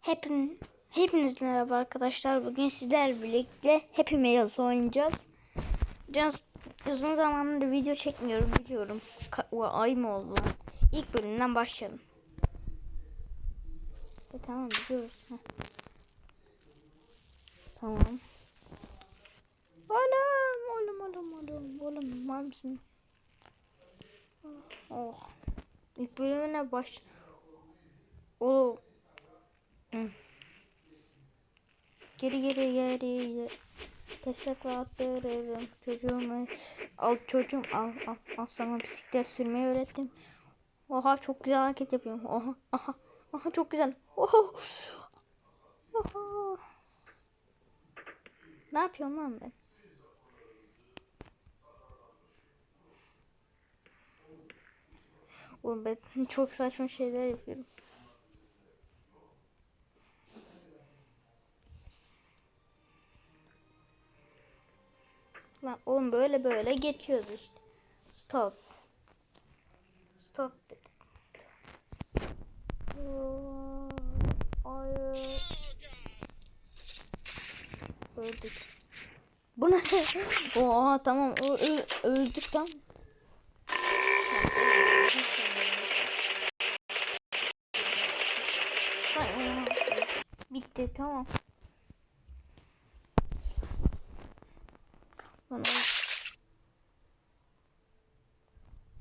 Hepin, hepiniz merhaba arkadaşlar. Bugün sizlerle birlikte Happy Meals oynayacağız. Biraz uzun zamandır video çekmiyorum biliyorum. Ka- ay mı oldu? lan? İlk bölümden başlayalım. E, tamam biliyoruz. Tamam. Oğlum, oğlum, oğlum, oğlum, oğlum, var mısın? Oh. İlk bölümüne baş... Oğlum. Geri geri geri. Destek attırırım çocuğumu al çocuğum al al, al sana bisiklet sürmeyi öğrettim. Oha çok güzel hareket yapıyorum. Oha aha aha çok güzel. Oha oha ne yapıyorum lan ben? Oğlum ben çok saçma şeyler yapıyorum Böyle böyle geçiyoruz işte. Stop. Stop dedi. Oo, Hayır. Öldük. Bu ne? Oha tamam ö- öldük tam. Bitti tamam. Lan o-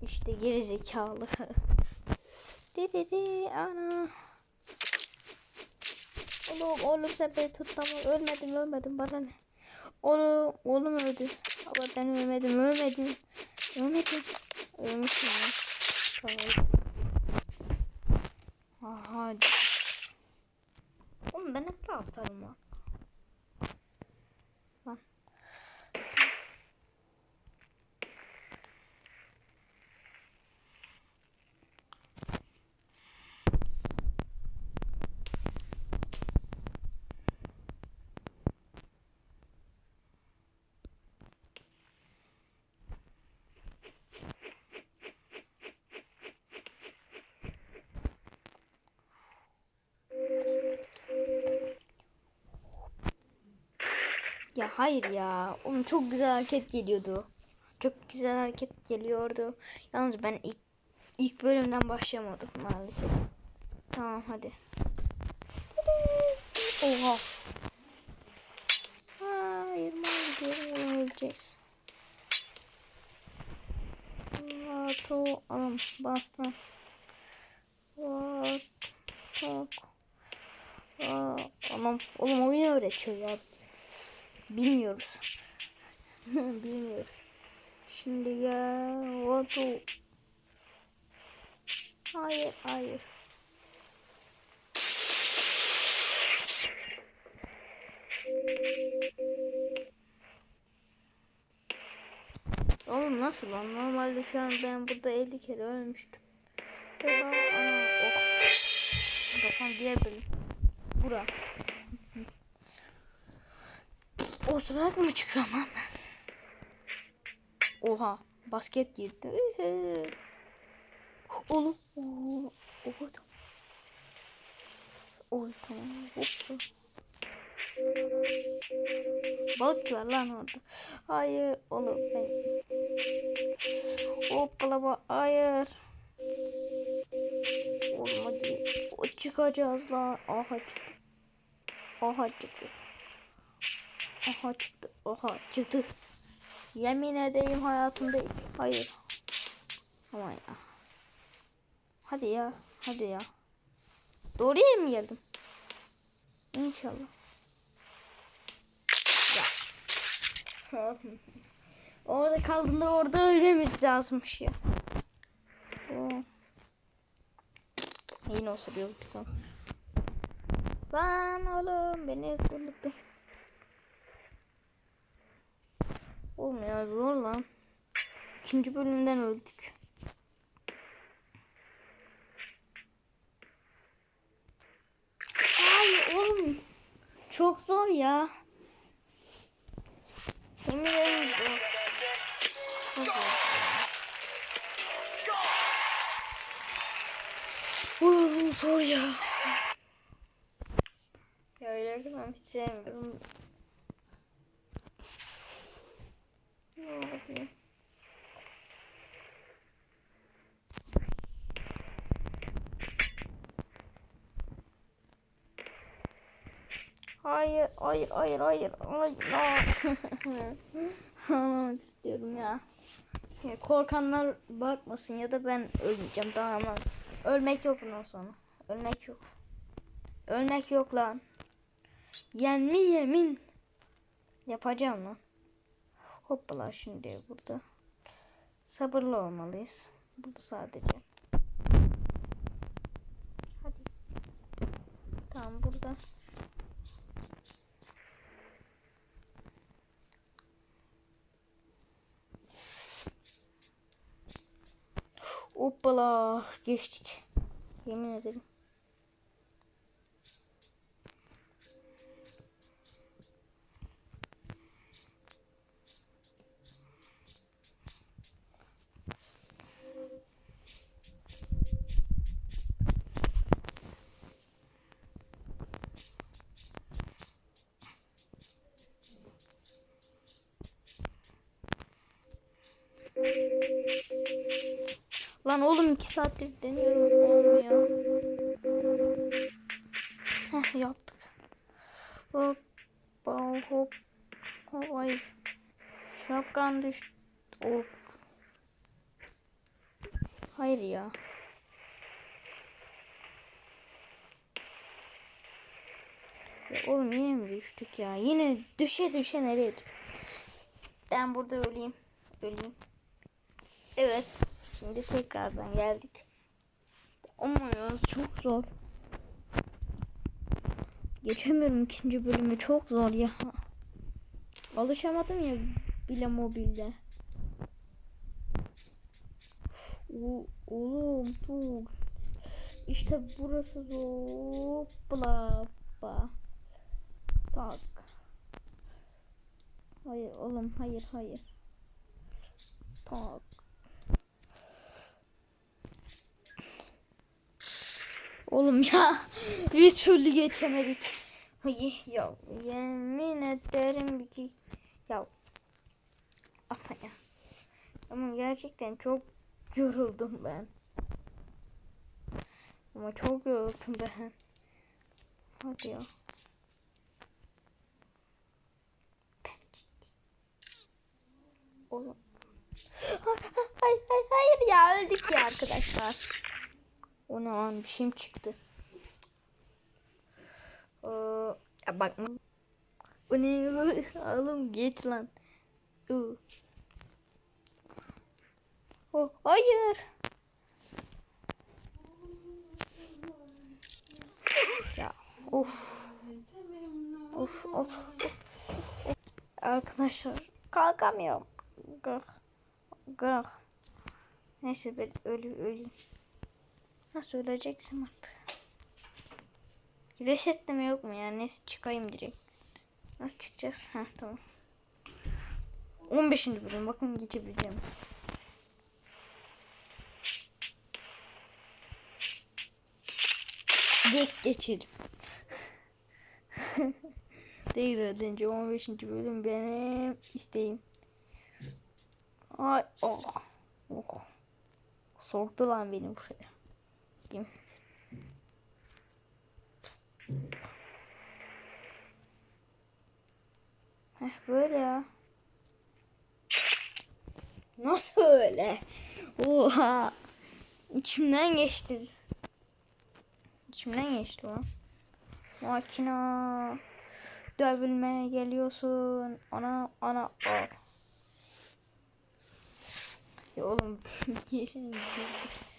İşte geri zekalı. Di di di ana. Oğlum oğlum sen beni tut tamam ölmedim ölmedim bana ne. Oğlum oğlum öldü. Ama ben ölmedim ölmedim. Ölmedim. Ölmüşüm. Tamam. Aha. Oğlum ben hep aptalım. Lan. Ya hayır ya. Oğlum çok güzel hareket geliyordu. Çok güzel hareket geliyordu. Yalnız ben ilk ilk bölümden başlamadım maalesef. Tamam hadi. Oha. Hayır maalesef öleceğiz. Vato alım bastım. Vato. Anam oğlum oyun öğretiyor ya. Bilmiyoruz. Bilmiyoruz. Şimdi ya Vato. Hayır hayır. Oğlum nasıl lan? Normalde şu an ben burada 50 kere ölmüştüm. Oha, ana, oh. Kafam diğer bölüm. Bura. O sırarak mı çıkıyorum lan ben? Oha. Basket girdi. Oğlum. Oha tamam. Oy tamam. Hoppa. Balık var lan orada. Hayır oğlum ben. Hoppala hayır. Oğlum hadi. O çıkacağız lan. Aha çıktı. Aha çıktı. Aha çıktı. Aha çıktı. Yemin edeyim hayatımda. Hayır. Aman ya. Hadi ya. Hadi ya. Doğru yere mi geldim? İnşallah. Ya. orada kaldığında orada ölmemiz lazımmış ya. Oo. Yine osuruyor bir. Lan oğlum beni kuruttu. Oğlum ya zor lan. İkinci bölümden öldük. Ay oğlum. Çok zor ya. Yemin ederim zor. Çok. Oğlum zor ya. Hayır ben hiç sevmiyorum. Oldu? Hayır, hayır, hayır, hayır, hayır. Ağlamak istiyorum ya. ya. Korkanlar bakmasın ya da ben ölmeyeceğim tamam Ölmek yok bundan sonra. Ölmek yok. Ölmek yok lan. Yenmi yemin. Yapacağım lan. Hoppala şimdi burada. Sabırlı olmalıyız. Burada sadece. Hadi. Tamam burada. Hoppala geçtik. Yemin ederim. Lan oğlum iki saattir deniyorum olmuyor. Heh yaptık. Hop hop hop. ay. Şapkan düştü. Hop. Hayır ya. ya. Oğlum yine mi düştük ya? Yine düşe düşe nereye düştük? Ben burada öleyim. Öleyim. Evet. Şimdi tekrardan geldik. Ya çok zor. Geçemiyorum ikinci bölümü çok zor ya. Alışamadım ya bile mobilde. O, oğlum bu işte burası bla. Tak. Hayır oğlum hayır hayır. Tak. Oğlum ya bir türlü geçemedik. Ya yemin ederim ki ya ama ya ama gerçekten çok yoruldum ben. Ama çok yoruldum ben. Hadi ya. Oğlum. Hayır, hayır, hayır ya öldük ya arkadaşlar. O ne lan bir şeyim çıktı. Ee, ya bak. O ne oğlum geç lan. Oh, hayır. Ya. Of of. of. Arkadaşlar kalkamıyorum. Gah. Gah. Neyse ben ölü öleyim. Nasıl öleceksem artık. Resetleme yok mu ya? Neyse çıkayım direkt. Nasıl çıkacağız? Ha tamam. 15. bölüm. Bakın geçebileceğim. Yok geçelim. Değil ödence 15. bölüm benim isteğim. Ay oh. Oh. Soktu lan benim buraya. Yemin Heh böyle ya. Nasıl öyle? Oha. İçimden geçti. İçimden geçti lan. Makina. Dövülmeye geliyorsun. Ana ana. Ya oğlum.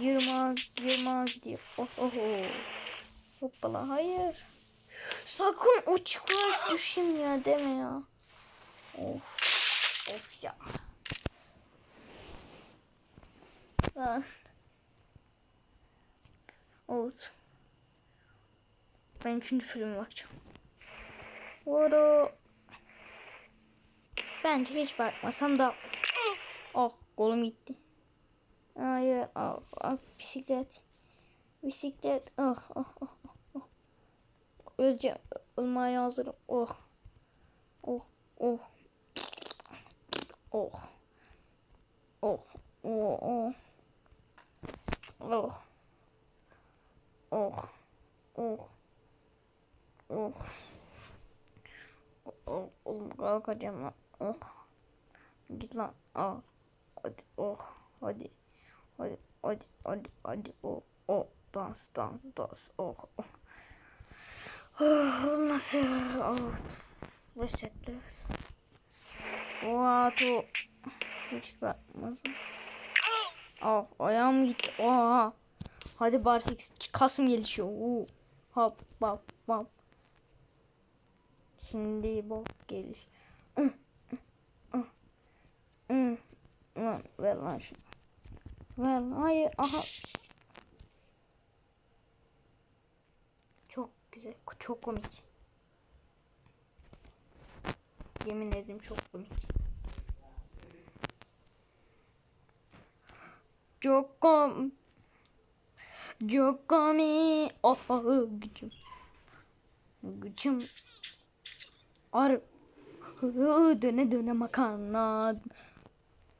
Yırma, yırma gidiyor. Oh, oh, oh. Hoppala, hayır. Sakın o düşeyim ya deme ya. Of, of ya. Lan. Olsun. Ben üçüncü filme bakacağım. Voro. Bence hiç bakmasam da. Oh kolum gitti. Hayır. Oh, oh, bisiklet. Bisiklet. Oh, oh, oh, oh. Öleceğim. Ölmeye hazırım. Oh. Oh. Oh. Oh. Oh. Oh. Oh. Oh. Oh. Oh. Oh. Oh. Oğlum kalkacağım lan. Oh. Git lan. Oh. Hadi. Oh. Hadi. Hadi. Hadi. Hadi. Hadi. Oh. Oh. Dans. Dans. Dans. Oh. oh. Oh, nasıl? Oh. Resetleriz. Oha tu. Hiç bakmasın. Oh ayağım gitti. Oha. Hadi Bartix Kasım gelişiyor. Oo. Hop hop hop. Şimdi bok geliş. Lan ver lan şunu. Lan. hayır aha. Çok güzel çok komik. Yemin ederim çok komik. Çok kom çok komik. Oh, gücüm. Gücüm. Ar döne döne makarna.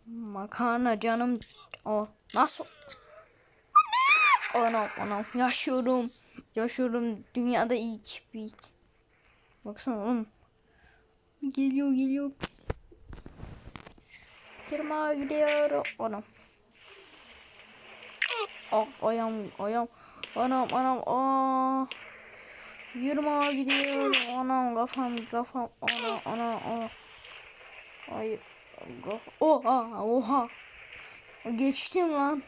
Makarna canım. Oh, nasıl? Anam anam yaşıyorum. Yaşıyorum dünyada ilk bir. Baksana oğlum. Geliyor geliyor. Firma gidiyor. Anam. Ah ayağım ayağım. Anam anam. Aa. Yürüme gidiyor. Anam kafam kafam. Ana ana ana. Ay. Kaf oha oha. Geçtim lan.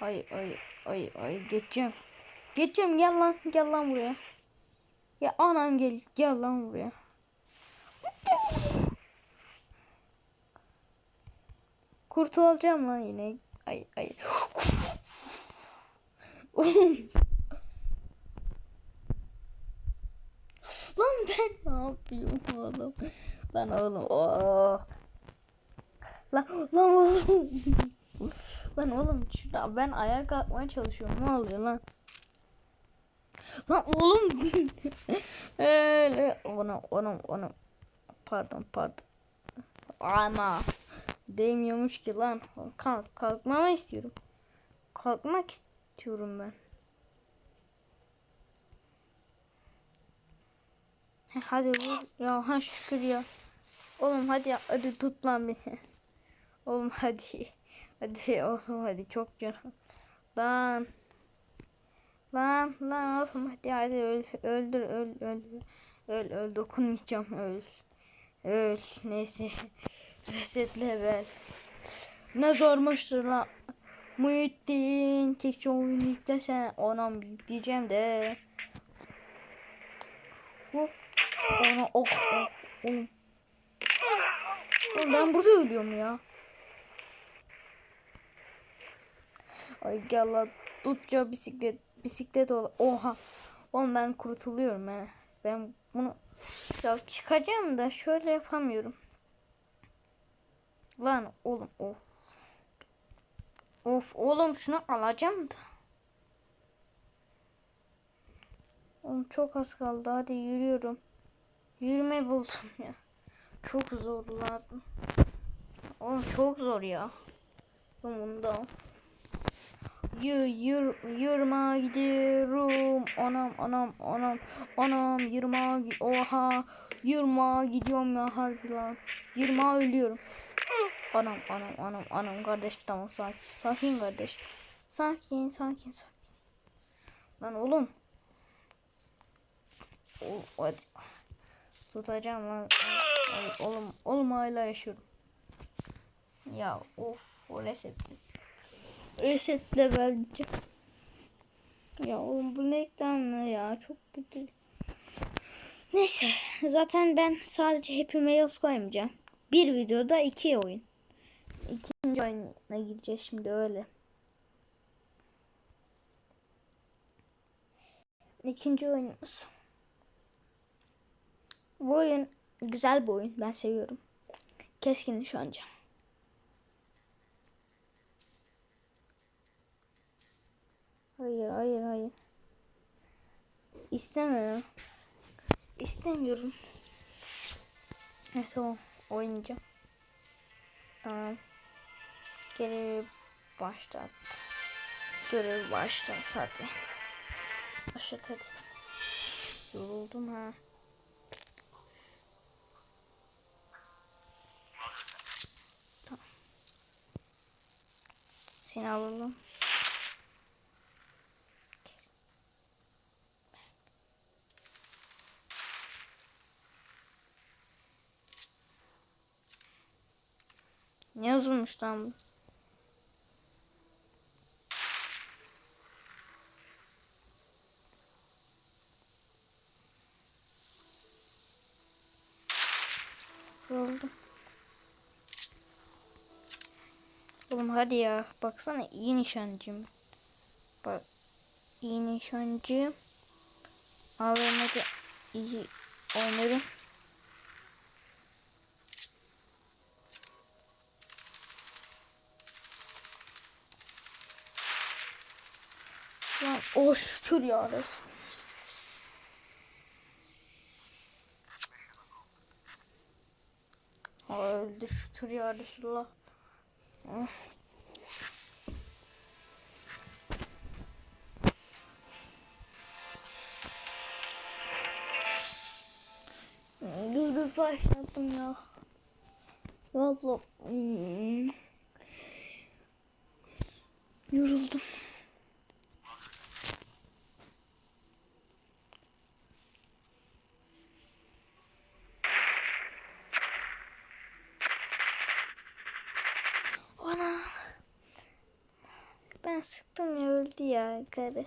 Ay ay ay ay geçeceğim. Geçeceğim gel lan gel lan buraya. Ya anam gel gel lan buraya. Kurtulacağım lan yine. Ay ay. lan ben ne yapıyorum oğlum? Lan oğlum. Oh. Lan lan oğlum. lan oğlum şurada ben ayağa kalkmaya çalışıyorum. Ne oluyor lan? Lan oğlum. Öyle. Ona ona ona. Pardon pardon. Ama değmiyormuş ki lan. Kalk kalkmamı istiyorum. Kalkmak istiyorum ben. Hadi vur. Ya ha şükür ya. Oğlum hadi hadi tut lan beni. Oğlum hadi. Hadi oğlum hadi çok canım. Lan. Lan lan oğlum hadi hadi öl, öldür öl öl öl öl dokunmayacağım öl. Öl neyse. Resetle ver. Ne zormuştur lan. Muhittin kekçi oyunu yüklesen onam yükleyeceğim de. Hop ona ok ok oğlum Oğlum ben burada ölüyorum ya Ay gel tutça bisiklet bisiklet ol. Oha. Oğlum ben kurtuluyorum he. Ben bunu ya çıkacağım da şöyle yapamıyorum. Lan oğlum of. Of oğlum şunu alacağım da. Oğlum çok az kaldı. Hadi yürüyorum. Yürüme buldum ya. Çok zorlardı. Oğlum çok zor ya. Oğlum bunu da Yür, yür, yürüme gidiyorum. Anam anam anam anam yürüme oha yürüme gidiyorum ya harbi lan. Yürüme ölüyorum. Anam anam anam anam kardeş tamam sakin sakin kardeş. Sakin sakin sakin. Lan oğlum. O, hadi. Tutacağım lan. Ay, oğlum oğlum hala yaşıyorum. Ya of o resetli resetle bence. Ya oğlum bu ne ekranı ya çok kötü. Neyse zaten ben sadece Happy Meals koymayacağım. Bir videoda iki oyun. İkinci oyuna gideceğiz şimdi öyle. İkinci oyunumuz. Bu oyun güzel bir oyun. Ben seviyorum. Keskin nişancı. Hayır hayır hayır. İstemiyorum. İstemiyorum. Evet tamam. Oynayacağım. Tamam. Görevi başlat. Görevi başlat hadi. Başlat hadi. Yoruldum ha. Tamam. Seni alalım. Ne uzunmuş lan bu? Yoruldum. Oğlum hadi ya. Baksana iyi nişancıyım. Bak. iyi nişancıyım. AVM'de iyi oynadım. Lan o şükür ya Resul. Öldü şükür ya Resulallah. Ah. Görev başladım ya. Vallahi hmm. yoruldum. Ana. Ben sıktım ya öldü ya karı.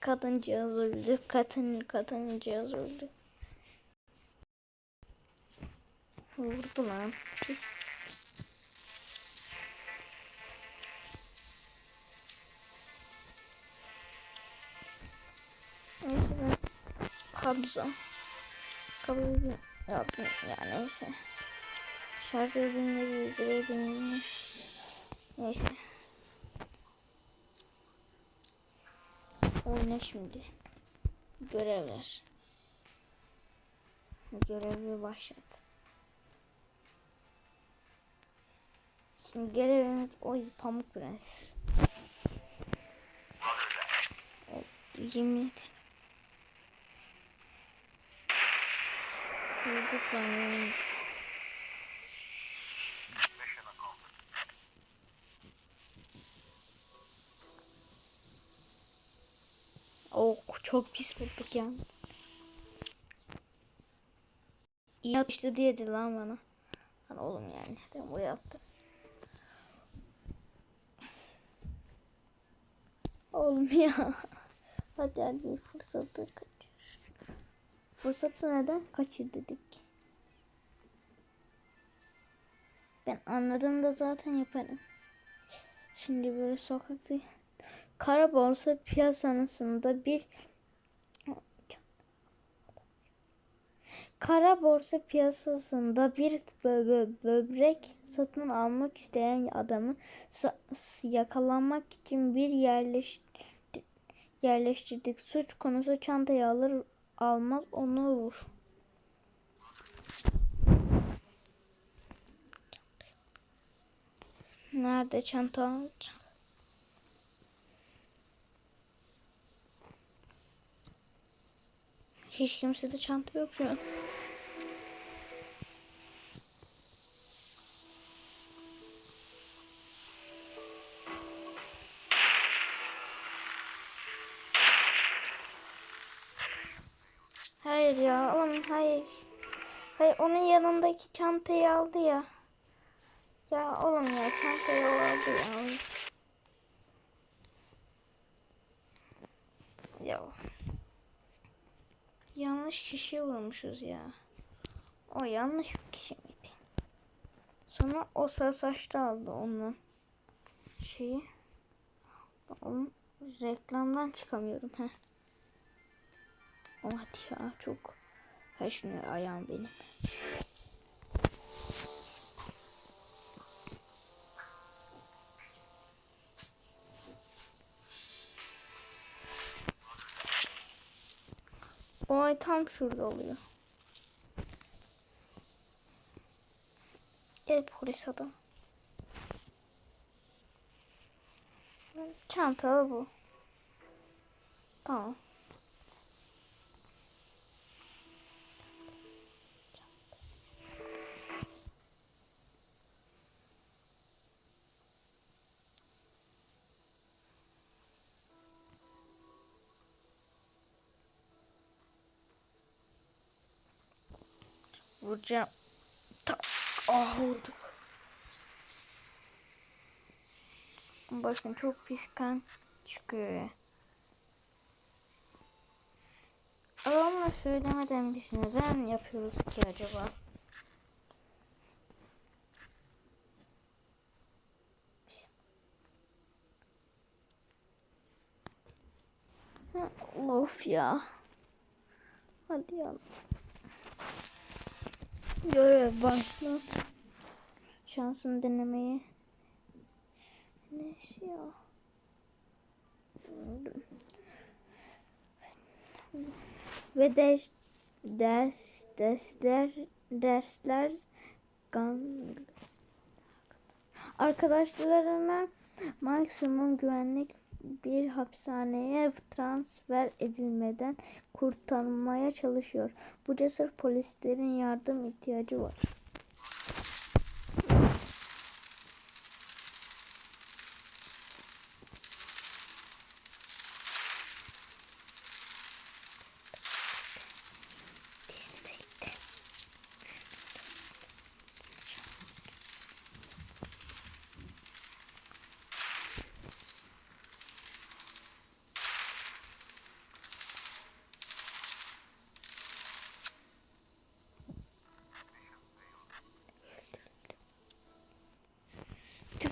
Kadıncağız öldü. Kadın kadıncağız öldü. Vurdu lan. Pis. Neyse ben kabza. Kabza yaptım ya neyse. Şarjör binleri izleyebilirim. Neyse. Oyna şimdi. Görevler. Görevi başlat. Şimdi görevimiz oy pamuk prenses. O, Yemin et. Vurduk Oh çok pis vurduk ya. İyi atıştı diyedi lan bana. Lan oğlum yani. Ben buraya attım. Oğlum ya. Hadi hadi fırsatı kaçır. Fırsatı neden kaçır dedik. Ben anladığımda zaten yaparım. Şimdi böyle sokakta kara borsa piyasasında bir kara borsa piyasasında bir bö- bö- böbrek satın almak isteyen adamı yakalanmak için bir yerleş yerleştirdik. Suç konusu çantayı alır almaz onu vur. Nerede çanta? Hiç kimsede çanta yok şu an. Hayır ya oğlum hayır. Hayır onun yanındaki çantayı aldı ya. Ya oğlum ya çantayı o aldı ya. Ya. Yanlış kişiye vurmuşuz ya. O yanlış bir kişi miydi? Sonra o sarı saçlı aldı onun şeyi. Onun reklamdan çıkamıyorum he. Oh hadi ya çok haşınıyor ayağım benim. O ay tam şurada oluyor. Gel polis adam. Çantalı bu. Tamam. Vuracağım. Ta ah vurduk. Bakın çok pis kan çıkıyor. Adamlar söylemeden biz neden yapıyoruz ki acaba? Of ya. Hadi ya. Görev başlat. Şansını denemeye. Neyse ya. Ve ders ders dersler dersler gan arkadaşlarına maksimum güvenlik bir hapishaneye transfer edilmeden kurtarmaya çalışıyor. Bu cesur polislerin yardım ihtiyacı var.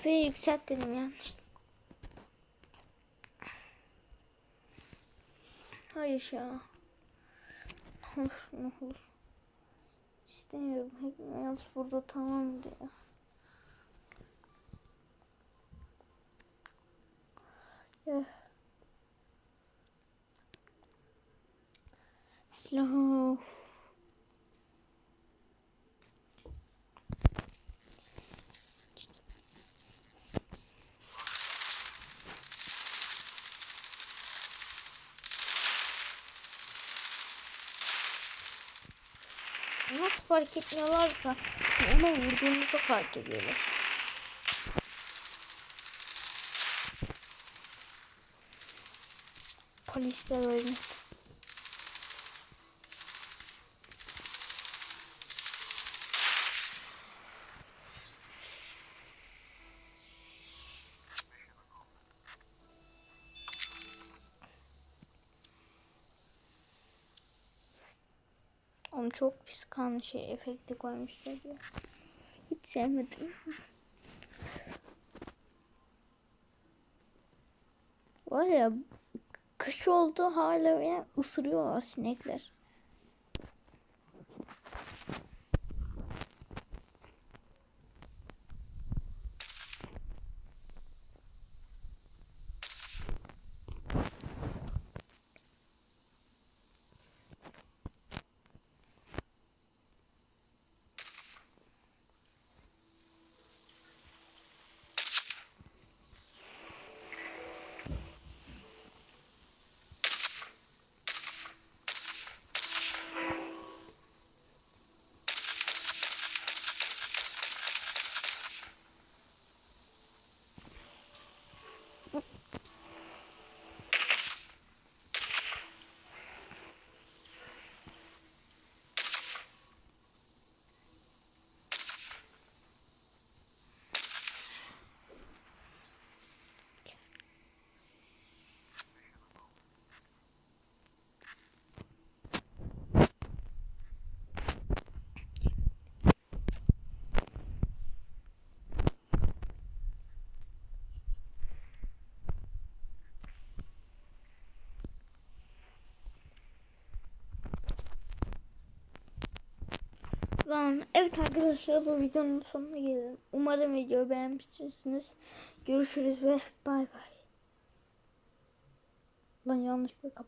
Tüfeği yükselt dedim yanlış. Hayır ya. Ne olur ne olur. İstemiyorum. Hepimiz burada tamam diyor. Ya. Silah. Nasıl fark etmiyorlarsa ona vurduğumuzda fark ediyorlar. Polisler ölmüştü. Onu çok pis kan şey efekti koymuşlar ya. Hiç sevmedim. Var ya kış oldu hala beni ısırıyorlar sinekler. Lan evet arkadaşlar bu videonun sonuna gelelim. Umarım videoyu beğenmişsiniz. Görüşürüz ve bay bay. Lan yanlış bir kapat.